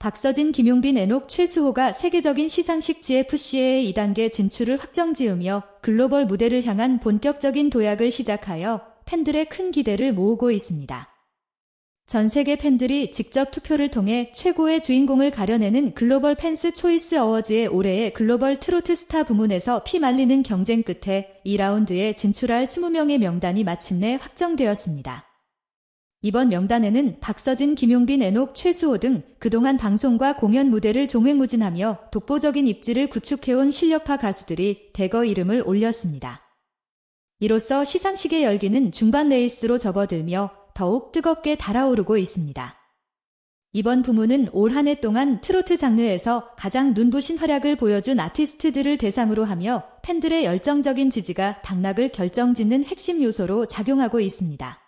박서진, 김용빈, 애녹, 최수호가 세계적인 시상식 GFCA의 2단계 진출을 확정지으며 글로벌 무대를 향한 본격적인 도약을 시작하여 팬들의 큰 기대를 모으고 있습니다. 전 세계 팬들이 직접 투표를 통해 최고의 주인공을 가려내는 글로벌 팬스 초이스 어워즈의 올해의 글로벌 트로트 스타 부문에서 피말리는 경쟁 끝에 2라운드에 진출할 20명의 명단이 마침내 확정되었습니다. 이번 명단에는 박서진, 김용빈, 애녹, 최수호 등 그동안 방송과 공연 무대를 종횡무진하며 독보적인 입지를 구축해온 실력파 가수들이 대거 이름을 올렸습니다. 이로써 시상식의 열기는 중반 레이스로 접어들며 더욱 뜨겁게 달아오르고 있습니다. 이번 부문은 올 한 해 동안 트로트 장르에서 가장 눈부신 활약을 보여준 아티스트들을 대상으로 하며 팬들의 열정적인 지지가 당락을 결정짓는 핵심 요소로 작용하고 있습니다.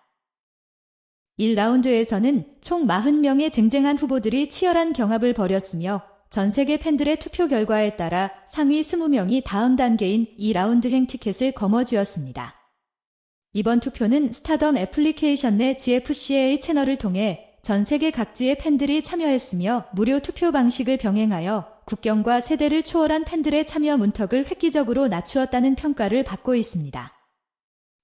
1라운드에서는 총 40명의 쟁쟁한 후보들이 치열한 경합을 벌였으며 전 세계 팬들의 투표 결과에 따라 상위 20명이 다음 단계인 2라운드 행 티켓을 거머쥐었습니다. 이번 투표는 스타덤 애플리케이션 내 GFCA 채널을 통해 전 세계 각지의 팬들이 참여했으며 무료 투표 방식을 병행하여 국경과 세대를 초월한 팬들의 참여 문턱을 획기적으로 낮추었다는 평가를 받고 있습니다.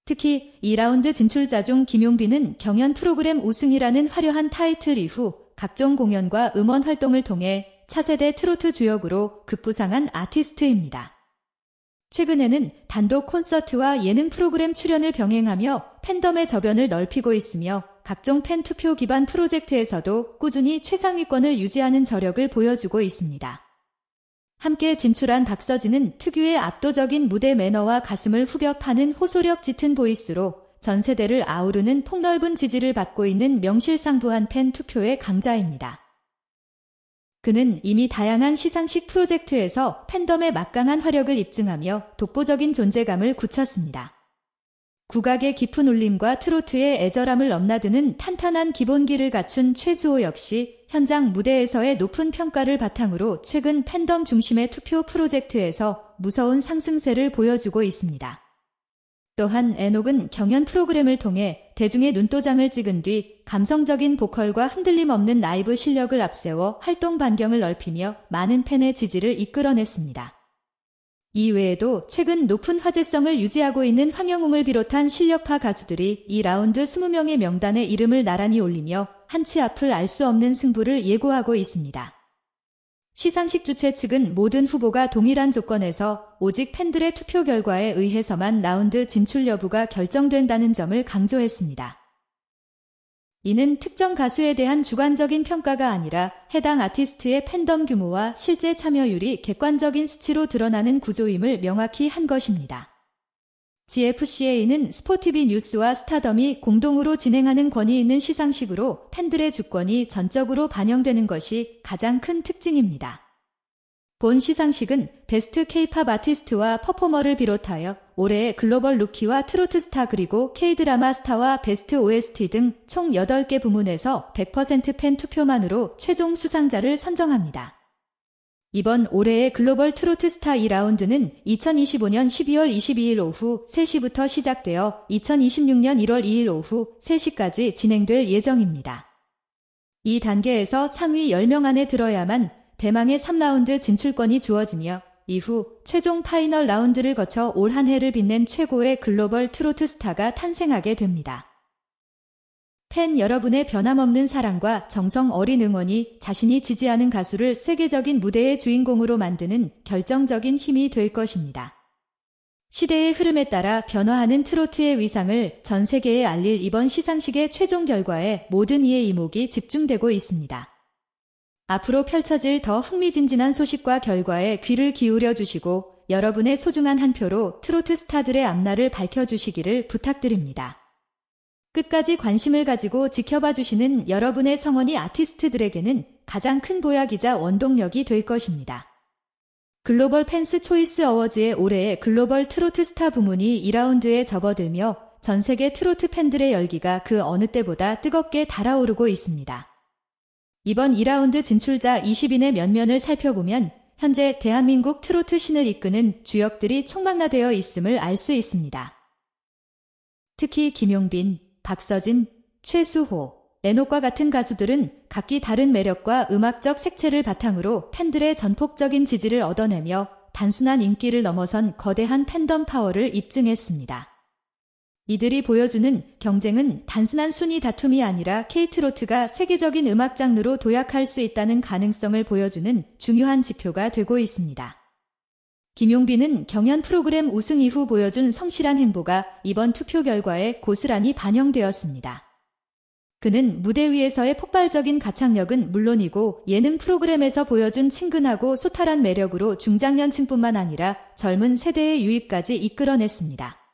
특히 2라운드 진출자 중 김용빈은 경연 프로그램 우승이라는 화려한 타이틀 이후 각종 공연과 음원 활동을 통해 차세대 트로트 주역으로 급부상한 아티스트입니다. 최근에는 단독 콘서트와 예능 프로그램 출연을 병행하며 팬덤의 저변을 넓히고 있으며 각종 팬 투표 기반 프로젝트에서도 꾸준히 최상위권을 유지하는 저력을 보여주고 있습니다. 함께 진출한 박서진은 특유의 압도적인 무대 매너와 가슴을 후벼 파는 호소력 짙은 보이스로 전 세대를 아우르는 폭넓은 지지를 받고 있는 명실상부한 팬 투표의 강자입니다. 그는 이미 다양한 시상식 프로젝트에서 팬덤의 막강한 화력을 입증하며 독보적인 존재감을 굳혔습니다. 국악의 깊은 울림과 트로트의 애절함을 넘나드는 탄탄한 기본기를 갖춘 최수호 역시 현장 무대에서의 높은 평가를 바탕으로 최근 팬덤 중심의 투표 프로젝트에서 무서운 상승세를 보여주고 있습니다. 또한 애녹은 경연 프로그램을 통해 대중의 눈도장을 찍은 뒤 감성적인 보컬과 흔들림 없는 라이브 실력을 앞세워 활동 반경을 넓히며 많은 팬의 지지를 이끌어냈습니다. 이 외에도 최근 높은 화제성을 유지하고 있는 황영웅을 비롯한 실력파 가수들이 이 라운드 20명의 명단에 이름을 나란히 올리며 한치 앞을 알 수 없는 승부를 예고하고 있습니다. 시상식 주최 측은 모든 후보가 동일한 조건에서 오직 팬들의 투표 결과에 의해서만 라운드 진출 여부가 결정된다는 점을 강조했습니다. 이는 특정 가수에 대한 주관적인 평가가 아니라 해당 아티스트의 팬덤 규모와 실제 참여율이 객관적인 수치로 드러나는 구조임을 명확히 한 것입니다. GFCA는 스포티비 뉴스와 스타덤이 공동으로 진행하는 권위 있는 시상식으로 팬들의 주권이 전적으로 반영되는 것이 가장 큰 특징입니다. 본 시상식은 베스트 케이팝 아티스트와 퍼포머를 비롯하여 올해의 글로벌 루키와 트로트 스타 그리고 K드라마 스타와 베스트 OST 등 총 8개 부문에서 100%팬 투표만으로 최종 수상자를 선정합니다. 이번 올해의 글로벌 트로트 스타 2라운드는 2025년 12월 22일 오후 3시부터 시작되어 2026년 1월 2일 오후 3시까지 진행될 예정입니다. 이 단계에서 상위 10명 안에 들어야만 대망의 3라운드 진출권이 주어지며 이후 최종 파이널 라운드를 거쳐 올 한 해를 빛낸 최고의 글로벌 트로트 스타가 탄생하게 됩니다. 팬 여러분의 변함없는 사랑과 정성 어린 응원이 자신이 지지하는 가수를 세계적인 무대의 주인공으로 만드는 결정적인 힘이 될 것입니다. 시대의 흐름에 따라 변화하는 트로트의 위상을 전 세계에 알릴 이번 시상식의 최종 결과에 모든 이의 이목이 집중되고 있습니다. 앞으로 펼쳐질 더 흥미진진한 소식과 결과에 귀를 기울여 주시고 여러분의 소중한 한 표로 트로트 스타들의 앞날을 밝혀주시기를 부탁드립니다. 끝까지 관심을 가지고 지켜봐 주시는 여러분의 성원이 아티스트들에게는 가장 큰 보약이자 원동력이 될 것입니다. 글로벌 팬스 초이스 어워즈의 올해의 글로벌 트로트 스타 부문이 2라운드에 접어들며 전 세계 트로트 팬들의 열기가 그 어느 때보다 뜨겁게 달아오르고 있습니다. 이번 2라운드 진출자 20인의 면면을 살펴보면 현재 대한민국 트로트 신을 이끄는 주역들이 총망라되어 있음을 알 수 있습니다. 특히 김용빈, 박서진, 최수호, 레녹과 같은 가수들은 각기 다른 매력과 음악적 색채를 바탕으로 팬들의 전폭적인 지지를 얻어내며 단순한 인기를 넘어선 거대한 팬덤 파워를 입증했습니다. 이들이 보여주는 경쟁은 단순한 순위 다툼이 아니라 케이트로트가 세계적인 음악 장르로 도약할 수 있다는 가능성을 보여주는 중요한 지표가 되고 있습니다. 김용빈은 경연 프로그램 우승 이후 보여준 성실한 행보가 이번 투표 결과에 고스란히 반영되었습니다. 그는 무대 위에서의 폭발적인 가창력은 물론이고 예능 프로그램에서 보여준 친근하고 소탈한 매력으로 중장년층뿐만 아니라 젊은 세대의 유입까지 이끌어냈습니다.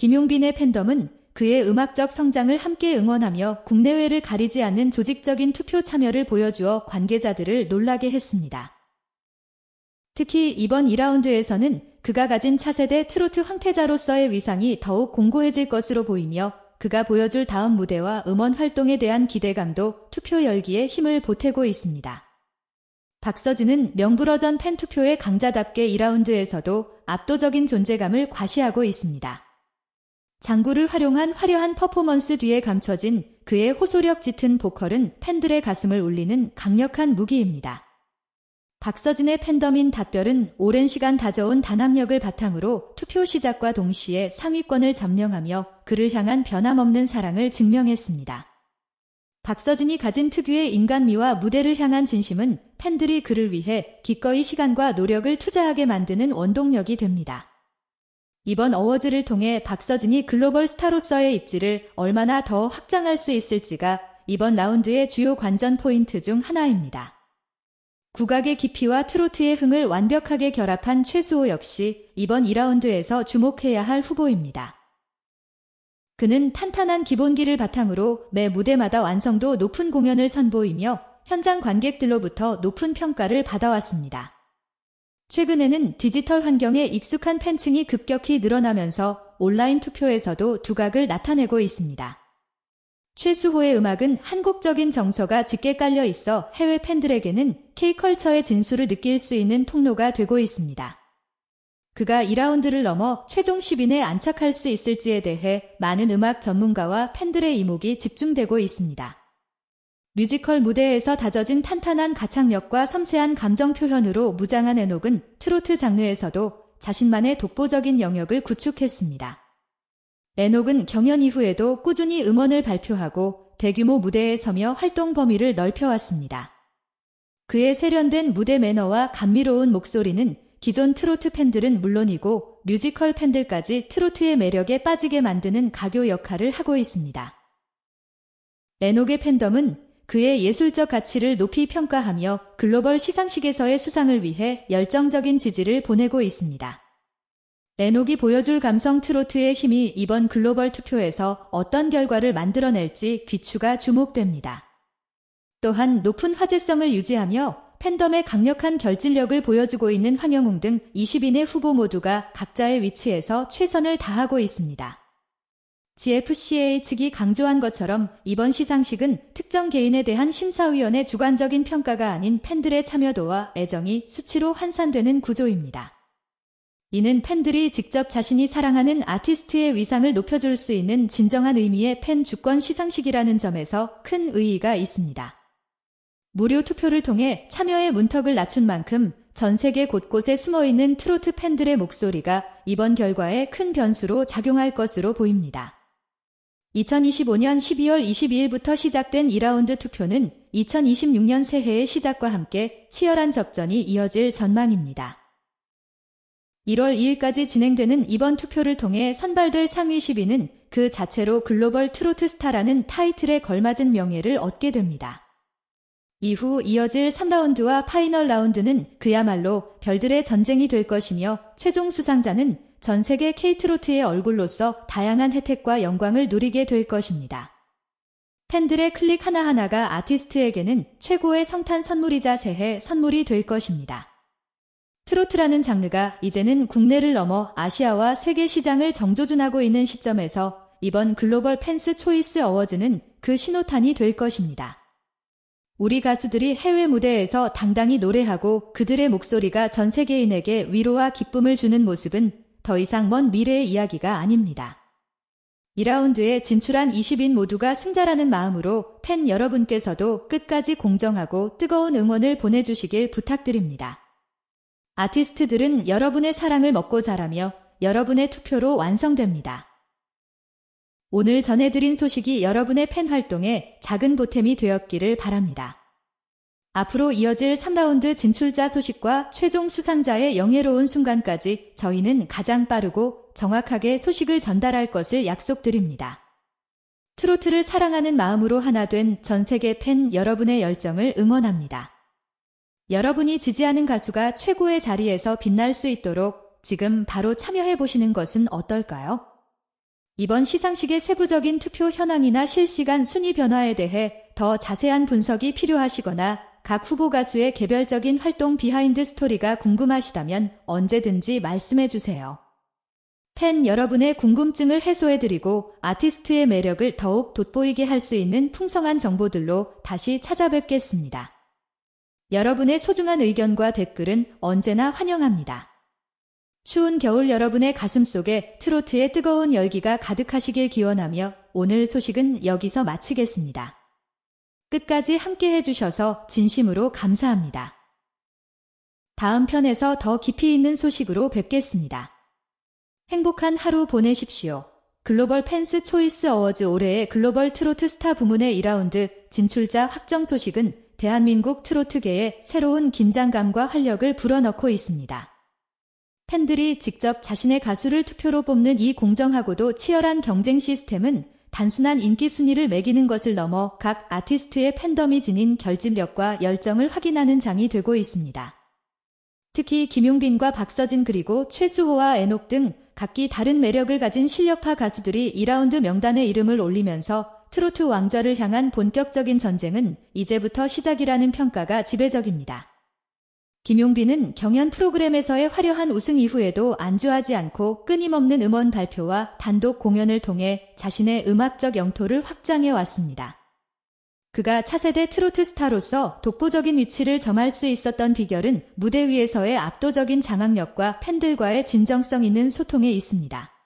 김용빈의 팬덤은 그의 음악적 성장을 함께 응원하며 국내외를 가리지 않는 조직적인 투표 참여를 보여주어 관계자들을 놀라게 했습니다. 특히 이번 2라운드에서는 그가 가진 차세대 트로트 황태자로서의 위상이 더욱 공고해질 것으로 보이며 그가 보여줄 다음 무대와 음원 활동에 대한 기대감도 투표 열기에 힘을 보태고 있습니다. 박서진은 명불허전 팬투표의 강자답게 2라운드에서도 압도적인 존재감을 과시하고 있습니다. 장구를 활용한 화려한 퍼포먼스 뒤에 감춰진 그의 호소력 짙은 보컬은 팬들의 가슴을 울리는 강력한 무기입니다. 박서진의 팬덤인 닷별은 오랜 시간 다져온 단합력을 바탕으로 투표 시작과 동시에 상위권을 점령하며 그를 향한 변함없는 사랑을 증명했습니다. 박서진이 가진 특유의 인간미와 무대를 향한 진심은 팬들이 그를 위해 기꺼이 시간과 노력을 투자하게 만드는 원동력이 됩니다. 이번 어워즈를 통해 박서진이 글로벌 스타로서의 입지를 얼마나 더 확장할 수 있을지가 이번 라운드의 주요 관전 포인트 중 하나입니다. 국악의 깊이와 트로트의 흥을 완벽하게 결합한 최수호 역시 이번 2라운드에서 주목해야 할 후보입니다. 그는 탄탄한 기본기를 바탕으로 매 무대마다 완성도 높은 공연을 선보이며 현장 관객들로부터 높은 평가를 받아왔습니다. 최근에는 디지털 환경에 익숙한 팬층이 급격히 늘어나면서 온라인 투표에서도 두각을 나타내고 있습니다. 최수호의 음악은 한국적인 정서가 짙게 깔려 있어 해외 팬들에게는 K컬처의 진수를 느낄 수 있는 통로가 되고 있습니다. 그가 2라운드를 넘어 최종 10인에 안착할 수 있을지에 대해 많은 음악 전문가와 팬들의 이목이 집중되고 있습니다. 뮤지컬 무대에서 다져진 탄탄한 가창력과 섬세한 감정 표현으로 무장한 에녹은 트로트 장르에서도 자신만의 독보적인 영역을 구축했습니다. 에녹은 경연 이후에도 꾸준히 음원을 발표하고 대규모 무대에 서며 활동 범위를 넓혀왔습니다. 그의 세련된 무대 매너와 감미로운 목소리는 기존 트로트 팬들은 물론이고 뮤지컬 팬들까지 트로트의 매력에 빠지게 만드는 가교 역할을 하고 있습니다. 에녹의 팬덤은 그의 예술적 가치를 높이 평가하며 글로벌 시상식에서의 수상을 위해 열정적인 지지를 보내고 있습니다. 레녹이 보여줄 감성 트로트의 힘이 이번 글로벌 투표에서 어떤 결과를 만들어낼지 귀추가 주목됩니다. 또한 높은 화제성을 유지하며 팬덤의 강력한 결집력을 보여주고 있는 황영웅 등 20인의 후보 모두가 각자의 위치에서 최선을 다하고 있습니다. GFCA 측이 강조한 것처럼 이번 시상식은 특정 개인에 대한 심사위원의 주관적인 평가가 아닌 팬들의 참여도와 애정이 수치로 환산되는 구조입니다. 이는 팬들이 직접 자신이 사랑하는 아티스트의 위상을 높여줄 수 있는 진정한 의미의 팬 주권 시상식이라는 점에서 큰 의의가 있습니다. 무료 투표를 통해 참여의 문턱을 낮춘 만큼 전 세계 곳곳에 숨어 있는 트로트 팬들의 목소리가 이번 결과에 큰 변수로 작용할 것으로 보입니다. 2025년 12월 22일부터 시작된 2라운드 투표는 2026년 새해의 시작과 함께 치열한 접전이 이어질 전망입니다. 1월 2일까지 진행되는 이번 투표를 통해 선발될 상위 10위는 그 자체로 글로벌 트로트 스타라는 타이틀에 걸맞은 명예를 얻게 됩니다. 이후 이어질 3라운드와 파이널 라운드는 그야말로 별들의 전쟁이 될 것이며 최종 수상자는 전 세계 케이트로트의 얼굴로서 다양한 혜택과 영광을 누리게 될 것입니다. 팬들의 클릭 하나하나가 아티스트에게는 최고의 성탄 선물이자 새해 선물이 될 것입니다. 트로트라는 장르가 이제는 국내를 넘어 아시아와 세계 시장을 정조준하고 있는 시점에서 이번 글로벌 팬스 초이스 어워즈는 그 신호탄이 될 것입니다. 우리 가수들이 해외 무대에서 당당히 노래하고 그들의 목소리가 전 세계인에게 위로와 기쁨을 주는 모습은 더 이상 먼 미래의 이야기가 아닙니다. 2라운드에 진출한 20인 모두가 승자라는 마음으로 팬 여러분께서도 끝까지 공정하고 뜨거운 응원을 보내주시길 부탁드립니다. 아티스트들은 여러분의 사랑을 먹고 자라며 여러분의 투표로 완성됩니다. 오늘 전해드린 소식이 여러분의 팬 활동에 작은 보탬이 되었기를 바랍니다. 앞으로 이어질 3라운드 진출자 소식과 최종 수상자의 영예로운 순간까지 저희는 가장 빠르고 정확하게 소식을 전달할 것을 약속드립니다. 트로트를 사랑하는 마음으로 하나 된 전 세계 팬 여러분의 열정을 응원합니다. 여러분이 지지하는 가수가 최고의 자리에서 빛날 수 있도록 지금 바로 참여해 보시는 것은 어떨까요? 이번 시상식의 세부적인 투표 현황이나 실시간 순위 변화에 대해 더 자세한 분석이 필요하시거나 각 후보 가수의 개별적인 활동 비하인드 스토리가 궁금하시다면 언제든지 말씀해 주세요. 팬 여러분의 궁금증을 해소해드리고 아티스트의 매력을 더욱 돋보이게 할 수 있는 풍성한 정보들로 다시 찾아뵙겠습니다. 여러분의 소중한 의견과 댓글은 언제나 환영합니다. 추운 겨울 여러분의 가슴 속에 트로트의 뜨거운 열기가 가득하시길 기원하며 오늘 소식은 여기서 마치겠습니다. 끝까지 함께 해주셔서 진심으로 감사합니다. 다음 편에서 더 깊이 있는 소식으로 뵙겠습니다. 행복한 하루 보내십시오. 글로벌 팬스 초이스 어워즈 올해의 글로벌 트로트 스타 부문의 2라운드 진출자 확정 소식은 대한민국 트로트계에 새로운 긴장감과 활력을 불어넣고 있습니다. 팬들이 직접 자신의 가수를 투표로 뽑는 이 공정하고도 치열한 경쟁 시스템은 단순한 인기 순위를 매기는 것을 넘어 각 아티스트의 팬덤이 지닌 결집력과 열정을 확인하는 장이 되고 있습니다. 특히 김용빈과 박서진 그리고 최수호와 애녹 등 각기 다른 매력을 가진 실력파 가수들이 2라운드 명단에 이름을 올리면서 트로트 왕좌를 향한 본격적인 전쟁은 이제부터 시작이라는 평가가 지배적입니다. 김용빈은 경연 프로그램에서의 화려한 우승 이후에도 안주하지 않고 끊임없는 음원 발표와 단독 공연을 통해 자신의 음악적 영토를 확장해 왔습니다. 그가 차세대 트로트 스타로서 독보적인 위치를 점할 수 있었던 비결은 무대 위에서의 압도적인 장악력과 팬들과의 진정성 있는 소통에 있습니다.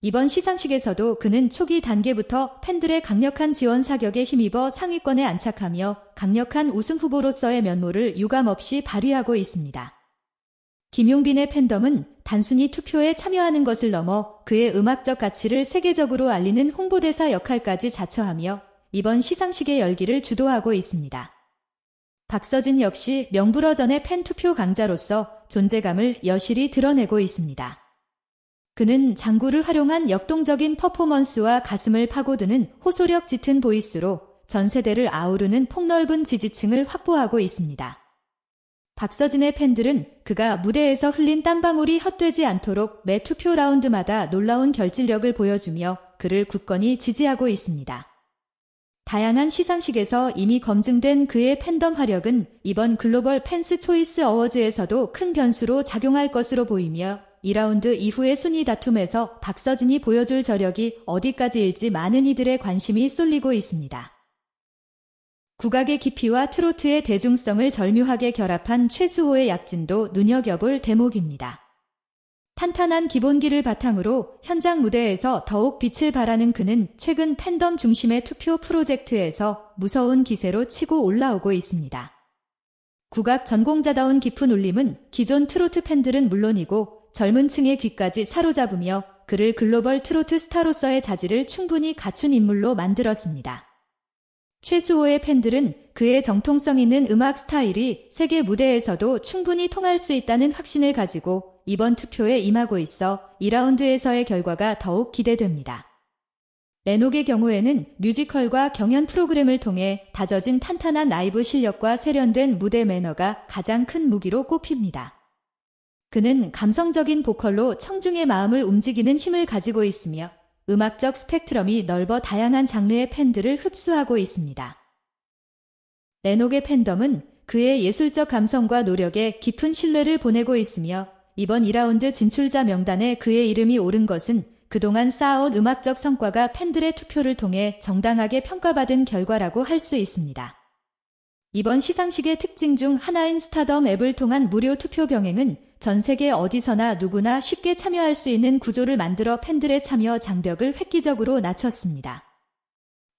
이번 시상식에서도 그는 초기 단계부터 팬들의 강력한 지원 사격에 힘입어 상위권에 안착하며 강력한 우승 후보로서의 면모를 유감없이 발휘하고 있습니다. 김용빈의 팬덤은 단순히 투표에 참여하는 것을 넘어 그의 음악적 가치를 세계적으로 알리는 홍보대사 역할까지 자처하며 이번 시상식의 열기를 주도하고 있습니다. 박서진 역시 명불허전의 팬 투표 강자로서 존재감을 여실히 드러내고 있습니다. 그는 장구를 활용한 역동적인 퍼포먼스와 가슴을 파고드는 호소력 짙은 보이스로 전 세대를 아우르는 폭넓은 지지층을 확보하고 있습니다. 박서진의 팬들은 그가 무대에서 흘린 땀방울이 헛되지 않도록 매 투표 라운드마다 놀라운 결집력을 보여주며 그를 굳건히 지지하고 있습니다. 다양한 시상식에서 이미 검증된 그의 팬덤 화력은 이번 글로벌 팬스 초이스 어워즈에서도 큰 변수로 작용할 것으로 보이며 2라운드 이후의 순위 다툼에서 박서진이 보여줄 저력이 어디까지일지 많은 이들의 관심이 쏠리고 있습니다. 국악의 깊이와 트로트의 대중성을 절묘하게 결합한 최수호의 약진도 눈여겨볼 대목입니다. 탄탄한 기본기를 바탕으로 현장 무대에서 더욱 빛을 발하는 그는 최근 팬덤 중심의 투표 프로젝트에서 무서운 기세로 치고 올라오고 있습니다. 국악 전공자다운 깊은 울림은 기존 트로트 팬들은 물론이고 젊은 층의 귀까지 사로잡으며 그를 글로벌 트로트 스타로서의 자질을 충분히 갖춘 인물로 만들었습니다. 최수호의 팬들은 그의 정통성 있는 음악 스타일이 세계 무대에서도 충분히 통할 수 있다는 확신을 가지고 이번 투표에 임하고 있어 2라운드에서의 결과가 더욱 기대됩니다. 레녹의 경우에는 뮤지컬과 경연 프로그램을 통해 다져진 탄탄한 라이브 실력과 세련된 무대 매너가 가장 큰 무기로 꼽힙니다. 그는 감성적인 보컬로 청중의 마음을 움직이는 힘을 가지고 있으며 음악적 스펙트럼이 넓어 다양한 장르의 팬들을 흡수하고 있습니다. 레녹의 팬덤은 그의 예술적 감성과 노력에 깊은 신뢰를 보내고 있으며 이번 2라운드 진출자 명단에 그의 이름이 오른 것은 그동안 쌓아온 음악적 성과가 팬들의 투표를 통해 정당하게 평가받은 결과라고 할 수 있습니다. 이번 시상식의 특징 중 하나인 스타덤 앱을 통한 무료 투표 병행은 전 세계 어디서나 누구나 쉽게 참여할 수 있는 구조를 만들어 팬들의 참여 장벽을 획기적으로 낮췄습니다.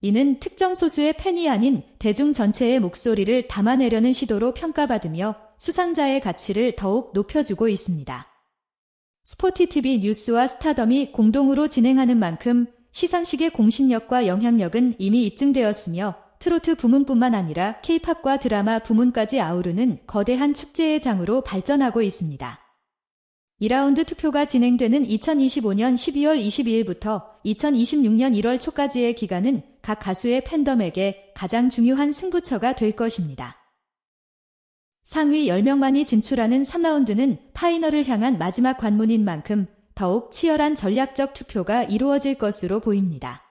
이는 특정 소수의 팬이 아닌 대중 전체의 목소리를 담아내려는 시도로 평가받으며 수상자의 가치를 더욱 높여주고 있습니다. 스포티TV 뉴스와 스타덤이 공동으로 진행하는 만큼 시상식의 공신력과 영향력은 이미 입증되었으며 트로트 부문뿐만 아니라 케이팝과 드라마 부문까지 아우르는 거대한 축제의 장으로 발전하고 있습니다. 2라운드 투표가 진행되는 2025년 12월 22일부터 2026년 1월 초까지의 기간은 각 가수의 팬덤에게 가장 중요한 승부처가 될 것입니다. 상위 10명만이 진출하는 3라운드는 파이널을 향한 마지막 관문인 만큼 더욱 치열한 전략적 투표가 이루어질 것으로 보입니다.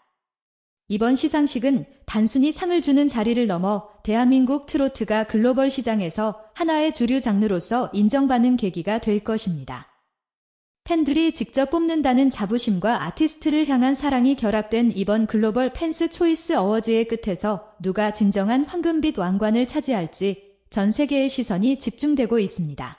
이번 시상식은 단순히 상을 주는 자리를 넘어 대한민국 트로트가 글로벌 시장에서 하나의 주류 장르로서 인정받는 계기가 될 것입니다. 팬들이 직접 뽑는다는 자부심과 아티스트를 향한 사랑이 결합된 이번 글로벌 팬스 초이스 어워즈의 끝에서 누가 진정한 황금빛 왕관을 차지할지 전 세계의 시선이 집중되고 있습니다.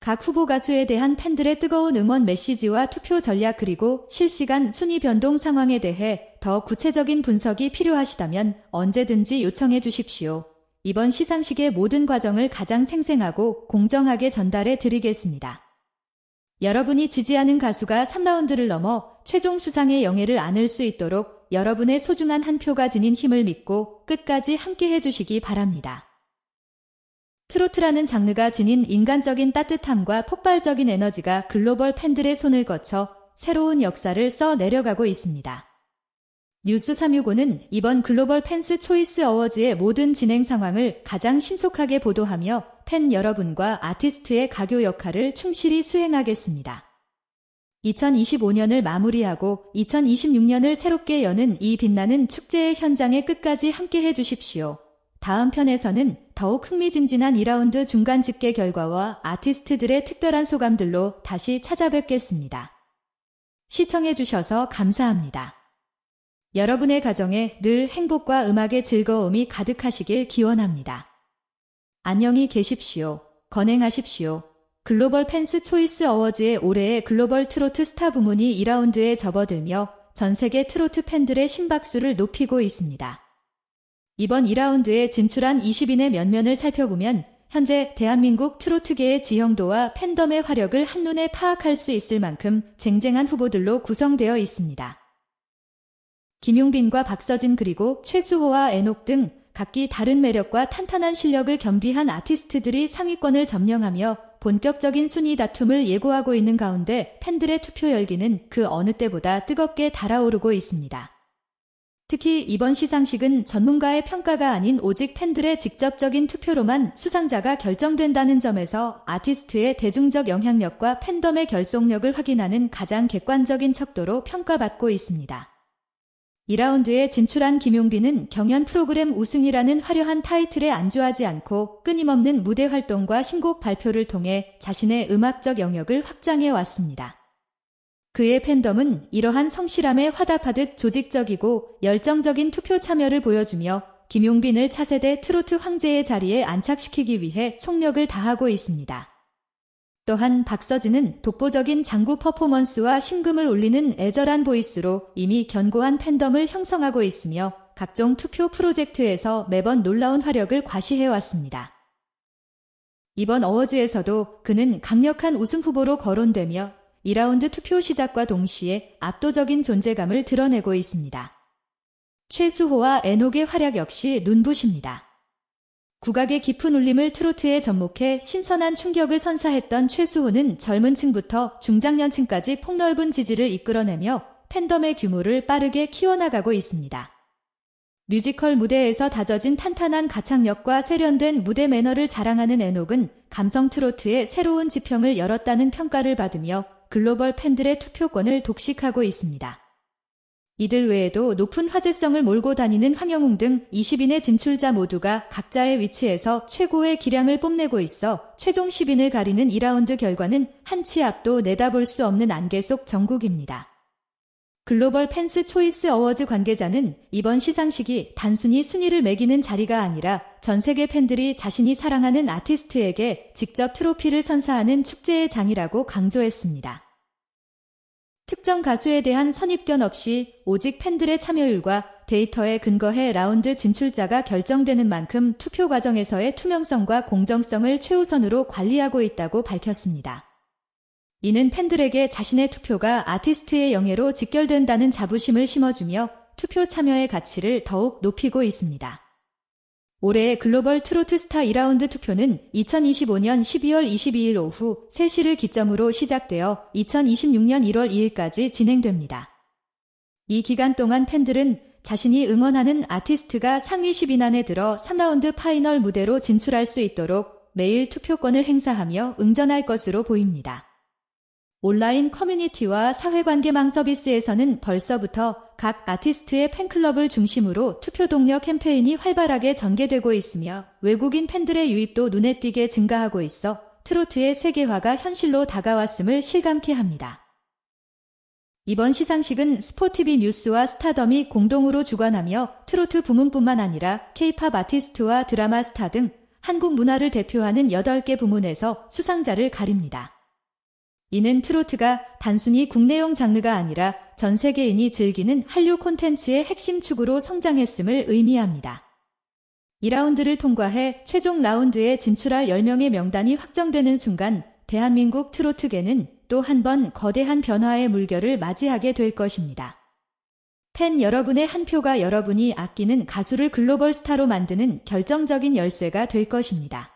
각 후보 가수에 대한 팬들의 뜨거운 응원 메시지와 투표 전략 그리고 실시간 순위 변동 상황에 대해 더 구체적인 분석이 필요하시다면 언제든지 요청해 주십시오. 이번 시상식의 모든 과정을 가장 생생하고 공정하게 전달해 드리겠습니다. 여러분이 지지하는 가수가 3라운드를 넘어 최종 수상의 영예를 안을 수 있도록 여러분의 소중한 한 표가 지닌 힘을 믿고 끝까지 함께 해주시기 바랍니다. 트로트라는 장르가 지닌 인간적인 따뜻함과 폭발적인 에너지가 글로벌 팬들의 손을 거쳐 새로운 역사를 써 내려가고 있습니다. 뉴스 365는 이번 글로벌 팬스 초이스 어워즈의 모든 진행 상황을 가장 신속하게 보도하며 팬 여러분과 아티스트의 가교 역할을 충실히 수행하겠습니다. 2025년을 마무리하고 2026년을 새롭게 여는 이 빛나는 축제의 현장에 끝까지 함께 해주십시오. 다음 편에서는 더욱 흥미진진한 2라운드 중간 집계 결과와 아티스트들의 특별한 소감들로 다시 찾아뵙겠습니다. 시청해주셔서 감사합니다. 여러분의 가정에 늘 행복과 음악의 즐거움이 가득하시길 기원합니다. 안녕히 계십시오. 건행하십시오. 글로벌 팬스 초이스 어워즈의 올해의 글로벌 트로트 스타 부문이 2라운드에 접어들며 전 세계 트로트 팬들의 심박수를 높이고 있습니다. 이번 2라운드에 진출한 20인의 면면을 살펴보면 현재 대한민국 트로트계의 지형도와 팬덤의 화력을 한눈에 파악할 수 있을 만큼 쟁쟁한 후보들로 구성되어 있습니다. 김용빈과 박서진 그리고 최수호와 애녹 등 각기 다른 매력과 탄탄한 실력을 겸비한 아티스트들이 상위권을 점령하며 본격적인 순위 다툼을 예고하고 있는 가운데 팬들의 투표 열기는 그 어느 때보다 뜨겁게 달아오르고 있습니다. 특히 이번 시상식은 전문가의 평가가 아닌 오직 팬들의 직접적인 투표로만 수상자가 결정된다는 점에서 아티스트의 대중적 영향력과 팬덤의 결속력을 확인하는 가장 객관적인 척도로 평가받고 있습니다. 2라운드에 진출한 김용빈은 경연 프로그램 우승이라는 화려한 타이틀에 안주하지 않고 끊임없는 무대 활동과 신곡 발표를 통해 자신의 음악적 영역을 확장해 왔습니다. 그의 팬덤은 이러한 성실함에 화답하듯 조직적이고 열정적인 투표 참여를 보여주며 김용빈을 차세대 트로트 황제의 자리에 안착시키기 위해 총력을 다하고 있습니다. 또한 박서진은 독보적인 장구 퍼포먼스와 심금을 울리는 애절한 보이스로 이미 견고한 팬덤을 형성하고 있으며 각종 투표 프로젝트에서 매번 놀라운 화력을 과시해왔습니다. 이번 어워즈에서도 그는 강력한 우승 후보로 거론되며 2라운드 투표 시작과 동시에 압도적인 존재감을 드러내고 있습니다. 최수호와 애녹의 활약 역시 눈부십니다. 국악의 깊은 울림을 트로트에 접목해 신선한 충격을 선사했던 최수호는 젊은 층부터 중장년층까지 폭넓은 지지를 이끌어내며 팬덤의 규모를 빠르게 키워나가고 있습니다. 뮤지컬 무대에서 다져진 탄탄한 가창력과 세련된 무대 매너를 자랑하는 애녹은 감성 트로트의 새로운 지평을 열었다는 평가를 받으며 글로벌 팬들의 투표권을 독식하고 있습니다. 이들 외에도 높은 화제성을 몰고 다니는 황영웅 등 20인의 진출자 모두가 각자의 위치에서 최고의 기량을 뽐내고 있어 최종 10인을 가리는 2라운드 결과는 한 치 앞도 내다볼 수 없는 안개 속 정국입니다. 글로벌 팬스 초이스 어워즈 관계자는 이번 시상식이 단순히 순위를 매기는 자리가 아니라 전 세계 팬들이 자신이 사랑하는 아티스트에게 직접 트로피를 선사하는 축제의 장이라고 강조했습니다. 특정 가수에 대한 선입견 없이 오직 팬들의 참여율과 데이터에 근거해 라운드 진출자가 결정되는 만큼 투표 과정에서의 투명성과 공정성을 최우선으로 관리하고 있다고 밝혔습니다. 이는 팬들에게 자신의 투표가 아티스트의 영예로 직결된다는 자부심을 심어주며 투표 참여의 가치를 더욱 높이고 있습니다. 올해의 글로벌 트로트 스타 2라운드 투표는 2025년 12월 22일 오후 3시를 기점으로 시작되어 2026년 1월 2일까지 진행됩니다. 이 기간 동안 팬들은 자신이 응원하는 아티스트가 상위 10인 안에 들어 3라운드 파이널 무대로 진출할 수 있도록 매일 투표권을 행사하며 응전할 것으로 보입니다. 온라인 커뮤니티와 사회관계망 서비스에서는 벌써부터 각 아티스트의 팬클럽을 중심으로 투표 동료 캠페인이 활발하게 전개되고 있으며 외국인 팬들의 유입도 눈에 띄게 증가하고 있어 트로트의 세계화가 현실로 다가왔음을 실감케 합니다. 이번 시상식은 스포티비 뉴스와 스타덤이 공동으로 주관하며 트로트 부문뿐만 아니라 케이팝 아티스트와 드라마 스타 등 한국 문화를 대표하는 8개 부문에서 수상자를 가립니다. 이는 트로트가 단순히 국내용 장르가 아니라 전 세계인이 즐기는 한류 콘텐츠의 핵심 축으로 성장했음을 의미합니다. 2라운드를 통과해 최종 라운드에 진출할 10명의 명단이 확정되는 순간 대한민국 트로트계는 또 한 번 거대한 변화의 물결을 맞이하게 될 것입니다. 팬 여러분의 한 표가 여러분이 아끼는 가수를 글로벌 스타로 만드는 결정적인 열쇠가 될 것입니다.